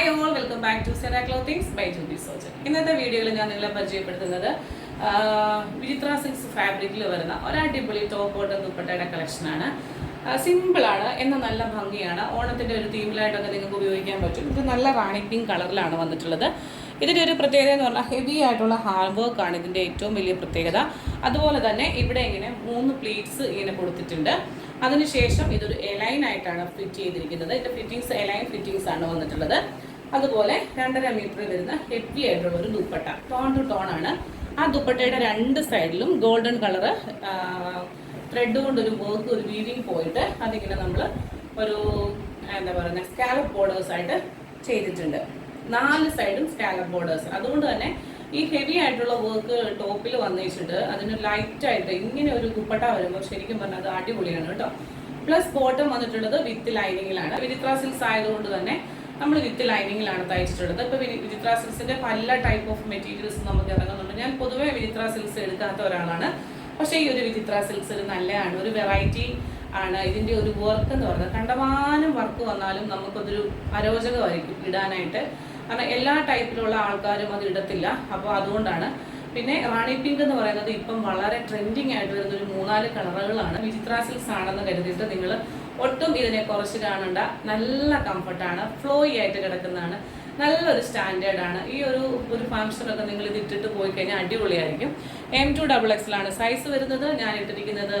Hi all welcome back to Sera clothings by Juby Sojan ഇന്നത്തെ വീഡിയോയിൽ ഞാൻ നിങ്ങളെ പരിചയപ്പെടുത്തുന്നത് വിചിത്ര സിൽക്സ് ഫാബ്രിക്കിൽ വരുന്ന ഒരടിപൊളി ടോപ്പ് ബോട്ടം ദുപ്പട്ടയുടെ കളക്ഷനാണ് സിമ്പിളാണ് എന്ന നല്ല ഭംഗിയാണ്. ഓണത്തിന്റെ ഒരു തീമിലായിട്ടൊക്കെ നിങ്ങൾക്ക് ഉപയോഗിക്കാൻ പറ്റും. ഇത് നല്ല റാണി പിങ്ക് കളറിലാണ് വന്നിട്ടുള്ളത്. ഇതിന്റെ ഒരു പ്രത്യേകത എന്ന് പറഞ്ഞാൽ ഹെവി ആയിട്ടുള്ള ഹാർഡ് ആണ് ഇതിന്റെ ഏറ്റവും വലിയ പ്രത്യേകത. അതുപോലെ തന്നെ ഇവിടെ ഇങ്ങനെ മൂന്ന് പ്ലീറ്റ്സ് ഇങ്ങനെ കൊടുത്തിട്ടുണ്ട്. അതിനുശേഷം ഇതൊരു എലൈൻ ആയിട്ടാണ് ഫിറ്റ് ചെയ്തിരിക്കുന്നത്. ഇതിന്റെ ഫിറ്റിങ്സ് എലൈൻ ഫിറ്റിങ്സ് ആണ് വന്നിട്ടുള്ളത്. അതുപോലെ രണ്ടര മീറ്റർ വരുന്ന ഹെവി ആയിട്ടുള്ള ഒരു ദുപ്പട്ട. ടോൺ ടു ടോൺ ആണ്. ആ ദുപ്പട്ടയുടെ രണ്ട് സൈഡിലും ഗോൾഡൻ കളറ് ത്രെഡ് കൊണ്ട് ഒരു വർക്ക് ഒരു വീവിങ് പോയിട്ട് അതിങ്ങനെ നമ്മൾ ഒരു എന്താ പറയുക സ്കാലപ്പ് ബോർഡേഴ്സ് ആയിട്ട് ചെയ്തിട്ടുണ്ട്. നാല് സൈഡും സ്കാലപ്പ് ബോർഡേഴ്സ് അതുകൊണ്ട് തന്നെ ഈ ഹെവി ആയിട്ടുള്ള വർക്ക് ടോപ്പിൽ വന്നിട്ടുണ്ട് അതിന് ലൈറ്റ് ആയിട്ട് ഇങ്ങനെ ഒരു ദുപ്പട്ട വരുമ്പോൾ ശരിക്കും പറഞ്ഞാൽ അത് അടിപൊളിയാണ് കേട്ടോ. പ്ലസ് ബോട്ടം വന്നിട്ടുള്ളത് വിത്ത് ലൈനിങ്ങിലാണ് വിചിത്ര സിൽസ് ആയതുകൊണ്ട് തന്നെ നമ്മൾ വിത്ത് ലൈനിങ്ങിലാണ് തയ്ച്ചിട്ടുള്ളത്. ഇപ്പോൾ വിചിത്ര സിൽസിന്റെ പല ടൈപ്പ് ഓഫ് മെറ്റീരിയൽസ് നമുക്ക് ഇറങ്ങുന്നുണ്ട്. ഞാൻ പൊതുവേ വിചിത്ര സിൽസ് എടുക്കാത്ത ഒരാളാണ്. പക്ഷേ ഈ ഒരു വിചിത്ര സിൽസ് ഒരു നല്ലതാണ്. ഒരു വെറൈറ്റി ആണ്. ഇതിന്റെ ഒരു വർക്ക് എന്ന് പറയുന്നത്. കണ്ടമാനം വർക്ക് വന്നാലും നമുക്കതൊരു അരോചകമായിരിക്കും ഇടാനായിട്ട്. കാരണം എല്ലാ ടൈപ്പിലുള്ള ആൾക്കാരും അത് ഇടത്തില്ല. അപ്പോൾ അതുകൊണ്ടാണ് പിന്നെ റാണി പിങ്ക് എന്ന് പറയുന്നത് ഇപ്പം വളരെ ട്രെൻഡിങ് ആയിട്ട് വരുന്ന ഒരു മൂന്നാൽ കളറുകളാണ്. വിചിത്ര സിൽക്സ് ആണെന്ന് കരുതിയിട്ട് നിങ്ങൾ ഒട്ടും ഇതിനെ കുറച്ച് കാണണ്ട. നല്ല കംഫർട്ടാണ് ഫ്ലോയി ആയിട്ട് കിടക്കുന്നതാണ്. നല്ലൊരു സ്റ്റാൻഡേർഡ് ആണ് ഈ ഒരു ഒരു ഫംഗ്ഷനൊക്കെ നിങ്ങൾ ഇത് ഇട്ടിട്ട് പോയി കഴിഞ്ഞാൽ അടിപൊളിയായിരിക്കും. എം ടു ഡബിൾ എക്സിലാണ് സൈസ് വരുന്നത്. ഞാൻ ഇട്ടിരിക്കുന്നത്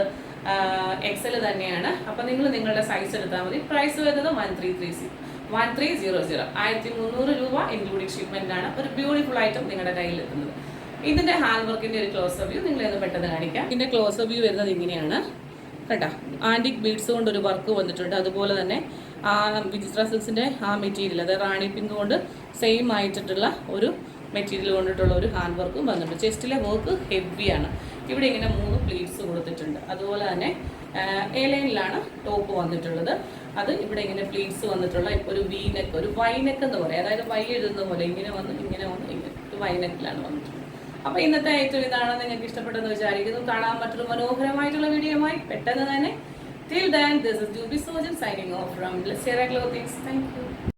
എക്സൽ തന്നെയാണ്. അപ്പം നിങ്ങൾ നിങ്ങളുടെ സൈസ് എടുത്താൽ മതി. പ്രൈസ് വരുന്നത് one three three C one three zero zero ആയിരത്തി മുന്നൂറ് രൂപ ഇൻക്ലൂഡിംഗ് ഷിപ്മെന്റ് ആണ്. ഒരു ബ്യൂട്ടിഫുൾ ഐറ്റം നിങ്ങളുടെ കയ്യിൽ എത്തുന്നത് ഇതിന്റെ ഹാൻഡ് വർക്കിന്റെ ഒരു ക്ലോസ് വ്യൂ നിങ്ങൾ ഒന്ന് പെട്ടെന്ന് കാണിക്കാം. ഇതിന്റെ ക്ലോസ് വ്യൂ വരുന്നത് ഇങ്ങനെയാണ്. കേട്ടോ? ആന്റിക് ബീഡ്സ് കൊണ്ട് ഒരു വർക്ക് വന്നിട്ടുണ്ട്. അതുപോലെ തന്നെ ആ വിചിത്ര സിൽസിന്റെ ആ മെറ്റീരിയൽ അതായത് റാണി പിങ്ക് കൊണ്ട് സെയിം ആയിട്ടുള്ള ഒരു മെറ്റീരിയൽ കൊണ്ടിട്ടുള്ള ഒരു ഹാൻഡ് വർക്കും വന്നിട്ടുണ്ട്. ചെസ്റ്റിലെ വർക്ക് ഹെവിയാണ് ഇവിടെ ഇങ്ങനെ മൂന്ന് പ്ലീറ്റ്സ് കൊടുത്തിട്ടുണ്ട്. അതുപോലെ തന്നെ എ ലൈനിലാണ് ടോപ്പ് വന്നിട്ടുള്ളത്. അത് ഇവിടെ ഇങ്ങനെ പ്ലീറ്റ്സ് വന്നിട്ടുള്ള ഇപ്പോൾ ഒരു വി ഒരു വൈ നെക്ക് എന്ന് പറയാം. അതായത് വൈ എഴുതുന്ന പോലെ ഇങ്ങനെ വന്ന് ഇങ്ങനെ വന്ന് ഇങ്ങനെ ഒരു വൈ നെക്കിലാണ് വന്നിട്ടുള്ളത്. അപ്പൊ ഇന്നത്തെ ഏറ്റവും ഇതാണ് നിങ്ങൾക്ക് ഇഷ്ടപ്പെട്ടെന്ന് വിചാരിക്കുന്നു. കാണാൻ മറ്റൊരു മനോഹരമായിട്ടുള്ള വീഡിയോയുമായി പെട്ടെന്ന് തന്നെ. Then this is Juby Sojan signing off from Lesera clothings thank you